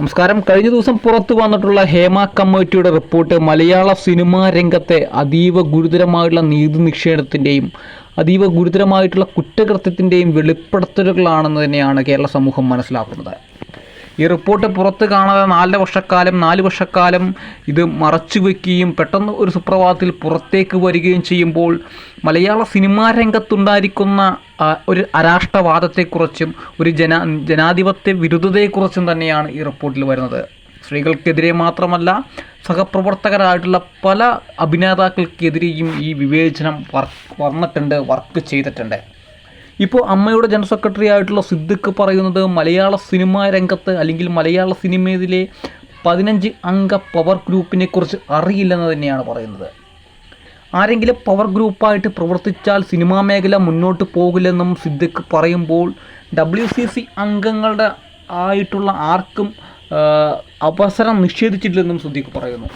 നമസ്കാരം. കഴിഞ്ഞ ദിവസം പുറത്തു വന്നിട്ടുള്ള ഹേമ കമ്മിറ്റിയുടെ റിപ്പോർട്ട് മലയാള സിനിമാ രംഗത്തെ അതീവ ഗുരുതരമായിട്ടുള്ള നീതി നിക്ഷേപത്തിന്റെയും അതീവ ഗുരുതരമായിട്ടുള്ള കുറ്റകൃത്യത്തിന്റെയും വെളിപ്പെടുത്തലുകളാണെന്ന് തന്നെയാണ് കേരള സമൂഹം മനസ്സിലാക്കുന്നത്. ഈ റിപ്പോർട്ട് പുറത്ത് കാണാതെ നാലര വർഷക്കാലം നാല് വർഷക്കാലം ഇത് മറച്ചു വയ്ക്കുകയും പെട്ടെന്ന് ഒരു സുപ്രഭാതത്തിൽ പുറത്തേക്ക് വരികയും ചെയ്യുമ്പോൾ മലയാള സിനിമാ രംഗത്തുണ്ടായിരിക്കുന്ന ഒരു അരാഷ്ട്രവാദത്തെക്കുറിച്ചും ഒരു ജന ജനാധിപത്യ വിരുദ്ധതയെക്കുറിച്ചും തന്നെയാണ് ഈ റിപ്പോർട്ടിൽ വരുന്നത്. സ്ത്രീകൾക്കെതിരെ മാത്രമല്ല സഹപ്രവർത്തകരായിട്ടുള്ള പല അഭിനേതാക്കൾക്കെതിരെയും ഈ വിവേചനം വർക്ക് വന്നിട്ടുണ്ട് വർക്ക് ചെയ്തിട്ടുണ്ട്. ഇപ്പോൾ അമ്മയുടെ ജനറൽ സെക്രട്ടറി ആയിട്ടുള്ള സിദ്ദിഖ് പറയുന്നത് മലയാള സിനിമാ രംഗത്ത് അല്ലെങ്കിൽ മലയാള സിനിമയിലെ പതിനഞ്ച് അംഗ പവർ ഗ്രൂപ്പിനെ കുറിച്ച് അറിയില്ലെന്ന് തന്നെയാണ് പറയുന്നത്. ആരെങ്കിലും പവർ ഗ്രൂപ്പായിട്ട് പ്രവർത്തിച്ചാൽ സിനിമാ മേഖല മുന്നോട്ട് പോകില്ലെന്നും സിദ്ദിഖ് പറയുമ്പോൾ ഡബ്ല്യു സി സി അംഗങ്ങളുടെ ആയിട്ടുള്ള ആർക്കും അവസരം നിഷേധിച്ചിട്ടില്ലെന്നും സിദ്ദിഖ് പറയുന്നു.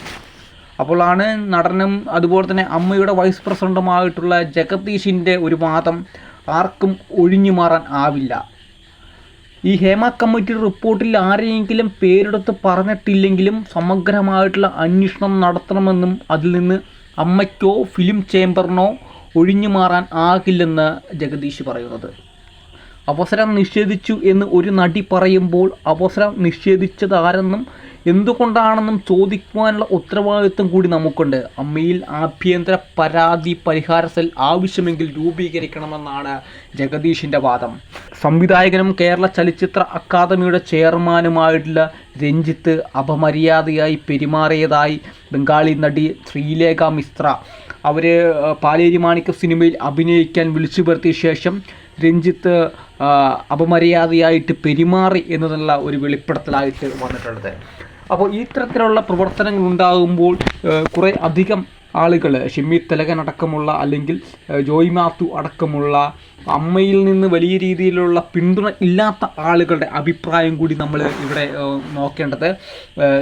അപ്പോഴാണ് നടനും അതുപോലെ തന്നെ അമ്മയുടെ വൈസ് പ്രസിഡന്റുമായിട്ടുള്ള ജഗദീഷിന്റെ ഒരു വാദം ആർക്കും ഒഴിഞ്ഞു മാറാൻ ആവില്ല. ഈ ഹേമ കമ്മിറ്റി റിപ്പോർട്ടിൽ ആരെയെങ്കിലും പേരെടുത്ത് പറഞ്ഞിട്ടില്ലെങ്കിലും സമഗ്രമായിട്ടുള്ള അന്വേഷണം നടത്തണമെന്നും അതിൽ നിന്ന് അമ്മയ്ക്കോ ഫിലിം ചേംബറിനോ ഒഴിഞ്ഞു മാറാൻ ആകില്ലെന്ന് ജഗദീഷ് പറയുന്നത്. അവസരം നിഷേധിച്ചു എന്ന് ഒരു നടി പറയുമ്പോൾ അവസരം നിഷേധിച്ചതാരെന്നും എന്തുകൊണ്ടാണെന്നും ചോദിക്കുവാനുള്ള ഉത്തരവാദിത്വം കൂടി നമുക്കുണ്ട്. അമ്മയിൽ ആഭ്യന്തര പരാതി പരിഹാര സെൽ ആവശ്യമെങ്കിൽ രൂപീകരിക്കണമെന്നാണ് ജഗദീഷിന്റെ വാദം. സംവിധായകനും കേരള ചലച്ചിത്ര അക്കാദമിയുടെ ചെയർമാനുമായിട്ടുള്ള രഞ്ജിത്ത് അപമര്യാദയായി പെരുമാറിയതായി ബംഗാളി നടി ശ്രീലേഖ മിശ്ര. അവർ പാലേരി മാണിക്യ സിനിമയിൽ അഭിനയിക്കാൻ വിളിച്ചു വരുത്തിയ ശേഷം രഞ്ജിത്ത് അപമര്യാദയായിട്ട് പെരുമാറി എന്നതിനുള്ള ഒരു വെളിപ്പെടുത്തലായിട്ട് വന്നിട്ടുള്ളത് അപ്പോൾ ഇത്തരത്തിലുള്ള തരത്തിലുള്ള പ്രവർത്തനങ്ങൾ ഉണ്ടാകുമ്പോൾ കുറേ അധികം ആളുകൾ ഷിമ്മി തിലകൻ അടക്കമുള്ള അല്ലെങ്കിൽ ജോയ് മാത്യു അടക്കമുള്ള അമ്മയിൽ നിന്ന് വലിയ രീതിയിലുള്ള പിന്തുണ ഇല്ലാത്ത ആളുകളുടെ അഭിപ്രായം കൂടി നമ്മൾ ഇവിടെ നോക്കേണ്ടത്.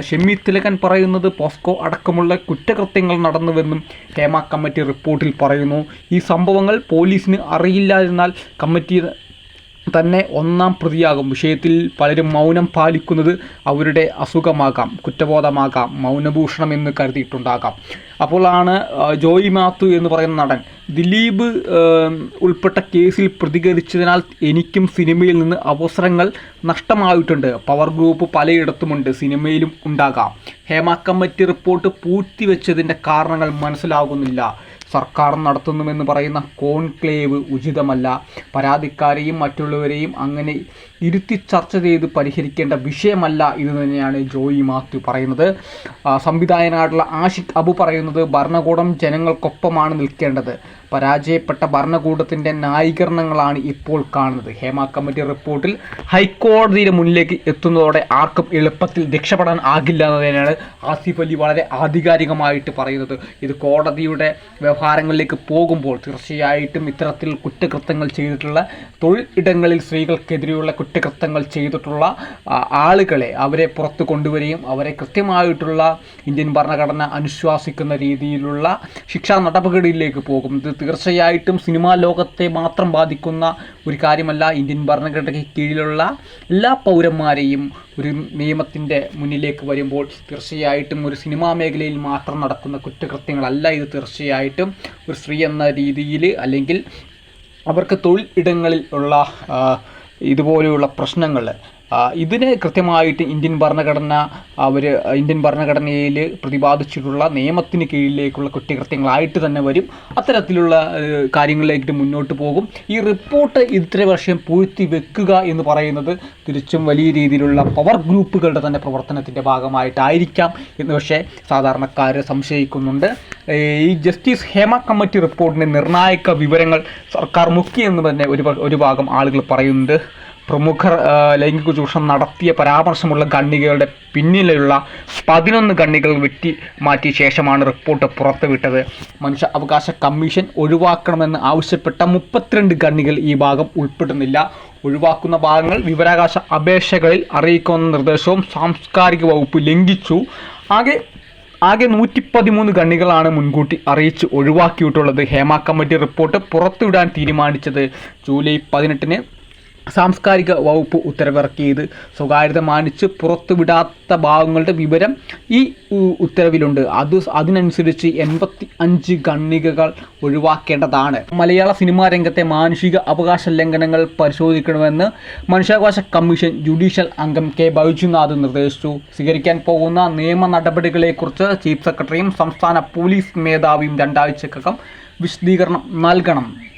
ഷെമ്മി തിലകൻ പറയുന്നത് പോസ്കോ അടക്കമുള്ള കുറ്റകൃത്യങ്ങൾ നടന്നുവെന്നും ഹേമ കമ്മിറ്റി റിപ്പോർട്ടിൽ പറയുന്നു. ഈ സംഭവങ്ങൾ പോലീസിന് അറിയില്ലാതിരുന്നാൽ കമ്മിറ്റി തന്നെ ഒന്നാം പ്രതിയാകും. വിഷയത്തിൽ പലരും മൗനം പാലിക്കുന്നത് അവരുടെ അസുഖമാകാം കുറ്റബോധമാകാം മൗനഭൂഷണം എന്ന് കരുതിയിട്ടുണ്ടാകാം. അപ്പോഴാണ് ജോയി മാത്തു എന്ന് പറയുന്ന നടൻ ദിലീപ് ഉൾപ്പെട്ട കേസിൽ പ്രതികരിച്ചതിനാൽ എനിക്കും സിനിമയിൽ നിന്ന് അവസരങ്ങൾ നഷ്ടമായിട്ടുണ്ട്. പവർ ഗ്രൂപ്പ് പലയിടത്തുമുണ്ട് സിനിമയിലും ഉണ്ടാകാം. ഹേമ കമ്മിറ്റി റിപ്പോർട്ട് പൂഴ്ത്തിവെച്ചതിന്റെ കാരണങ്ങൾ മനസ്സിലാകുന്നില്ല. സർക്കാർ നടത്തുന്നുവെന്ന് പറയുന്ന കോൺക്ലേവ് ഉചിതമല്ല. പരാതിക്കാരെയും മറ്റുള്ളവരെയും അങ്ങനെ ഇരുത്തി ചർച്ച ചെയ്ത് പരിഹരിക്കേണ്ട വിഷയമല്ല ഇത് തന്നെയാണ് ജോയി മാത്യു പറയുന്നത്. സംവിധായകനായിട്ടുള്ള ആഷിഖ് അബു പറയുന്നത് ഭരണകൂടം ജനങ്ങൾക്കൊപ്പമാണ് നിൽക്കേണ്ടത്. പരാജയപ്പെട്ട ഭരണകൂടത്തിന്റെ ന്യായീകരണങ്ങളാണ് ഇപ്പോൾ കാണുന്നത്. ഹേമ കമ്മിറ്റി റിപ്പോർട്ടിൽ ഹൈക്കോടതിയുടെ മുന്നിലേക്ക് എത്തുന്നതോടെ ആർക്കും എളുപ്പത്തിൽ രക്ഷപ്പെടാൻ ആകില്ല എന്ന് തന്നെയാണ് ആസിഫ് അലി വളരെ ആധികാരികമായിട്ട് പറയുന്നത്. ഇത് കോടതിയുടെ വ്യവഹാരങ്ങളിലേക്ക് പോകുമ്പോൾ തീർച്ചയായിട്ടും ഇത്തരത്തിൽ കുറ്റകൃത്യങ്ങൾ ചെയ്തിട്ടുള്ള തൊഴിൽ ഇടങ്ങളിൽ സ്ത്രീകൾക്കെതിരെയുള്ള കുറ്റകൃത്യങ്ങൾ ചെയ്തിട്ടുള്ള ആളുകളെ അവരെ പുറത്തു കൊണ്ടുവരികയും അവരെ കൃത്യമായിട്ടുള്ള ഇന്ത്യൻ ഭരണഘടന അനുശ്വാസിക്കുന്ന രീതിയിലുള്ള ശിക്ഷാ നടപടികളിലേക്ക് പോകും. ഇത് തീർച്ചയായിട്ടും സിനിമാ ലോകത്തെ മാത്രം ബാധിക്കുന്ന ഒരു കാര്യമല്ല ഇന്ത്യൻ ഭരണഘടനയ്ക്ക് കീഴിലുള്ള എല്ലാ പൗരന്മാരെയും ഒരു നിയമത്തിന്റെ മുന്നിലേക്ക് വരുമ്പോൾ തീർച്ചയായിട്ടും ഒരു സിനിമാ മേഖലയിൽ മാത്രം നടക്കുന്ന കുറ്റകൃത്യങ്ങളല്ല. ഇത് തീർച്ചയായിട്ടും ഒരു സ്ത്രീ എന്ന രീതിയിൽ അല്ലെങ്കിൽ അവർക്ക് തൊഴിൽ ഇടങ്ങളിൽ ഉള്ള ഇതുപോലെയുള്ള പ്രശ്നങ്ങൾ ഇതിന് കൃത്യമായിട്ട് ഇന്ത്യൻ ഭരണഘടന അവർ ഇന്ത്യൻ ഭരണഘടനയിൽ പ്രതിപാദിച്ചിട്ടുള്ള നിയമത്തിന് കീഴിലേക്കുള്ള കുറ്റകൃത്യങ്ങളായിട്ട് തന്നെ വരും. അത്തരത്തിലുള്ള കാര്യങ്ങളിലേക്ക് മുന്നോട്ട് പോകും. ഈ റിപ്പോർട്ട് ഇത്ര വർഷം പൂഴ്ത്തി വെക്കുക എന്ന് പറയുന്നത് തിരിച്ചും വലിയ രീതിയിലുള്ള പവർ ഗ്രൂപ്പുകളുടെ തന്നെ പ്രവർത്തനത്തിന്റെ ഭാഗമായിട്ടായിരിക്കാം എന്ന് പക്ഷേ സാധാരണക്കാർ സംശയിക്കുന്നുണ്ട്. ഈ ജസ്റ്റിസ് ഹേമ കമ്മിറ്റി റിപ്പോർട്ടിന്റെ നിർണായക വിവരങ്ങൾ സർക്കാർ മുക്കിയെന്ന് തന്നെ ഒരു ഒരു ഭാഗം ആളുകൾ പറയുന്നുണ്ട്. പ്രമുഖർ ലൈംഗിക ചൂഷണം നടത്തിയ പരാമർശമുള്ള ഖണ്ഡികകളുടെ പിന്നിലുള്ള പതിനൊന്ന് ഖണ്ഡികൾ വെട്ടി മാറ്റിയ ശേഷമാണ് റിപ്പോർട്ട് പുറത്തുവിട്ടത്. മനുഷ്യ അവകാശ കമ്മീഷൻ ഒഴിവാക്കണമെന്ന് ആവശ്യപ്പെട്ട മുപ്പത്തിരണ്ട് ഖണ്ഡികൾ ഈ ഭാഗം ഉൾപ്പെടുന്നില്ല. ഒഴിവാക്കുന്ന ഭാഗങ്ങൾ വിവരാകാശ അപേക്ഷകളിൽ അറിയിക്കുന്ന നിർദ്ദേശവും സാംസ്കാരിക വകുപ്പ് ലംഘിച്ചു. ആകെ ആകെ നൂറ്റി പതിമൂന്ന് കണ്ണികളാണ് മുൻകൂട്ടി അറിയിച്ച് ഒഴിവാക്കിയിട്ടുള്ളത്. ഹേമ കമ്മിറ്റി റിപ്പോർട്ട് പുറത്തുവിടാൻ തീരുമാനിച്ചത് ജൂലൈ പതിനെട്ടിന് സാംസ്കാരിക വകുപ്പ് ഉത്തരവിറക്കിയത്. സ്വകാര്യത മാനിച്ച് പുറത്തുവിടാത്ത ഭാഗങ്ങളുടെ വിവരം ഈ ഉത്തരവിലുണ്ട്. അത് അതിനനുസരിച്ച് എൺപത്തി അഞ്ച് ഖണ്ഡികകൾ ഒഴിവാക്കേണ്ടതാണ്. മലയാള സിനിമാ രംഗത്തെ മാനുഷിക അവകാശ ലംഘനങ്ങൾ പരിശോധിക്കണമെന്ന് മനുഷ്യാവകാശ കമ്മീഷൻ ജുഡീഷ്യൽ അംഗം കെ. ബൈജുനാഥ് നിർദ്ദേശിച്ചു. സ്വീകരിക്കാൻ പോകുന്ന നിയമ നടപടികളെക്കുറിച്ച് ചീഫ് സെക്രട്ടറിയും സംസ്ഥാന പോലീസ് മേധാവിയും രണ്ടാഴ്ചക്കകം വിശദീകരണം നൽകണം.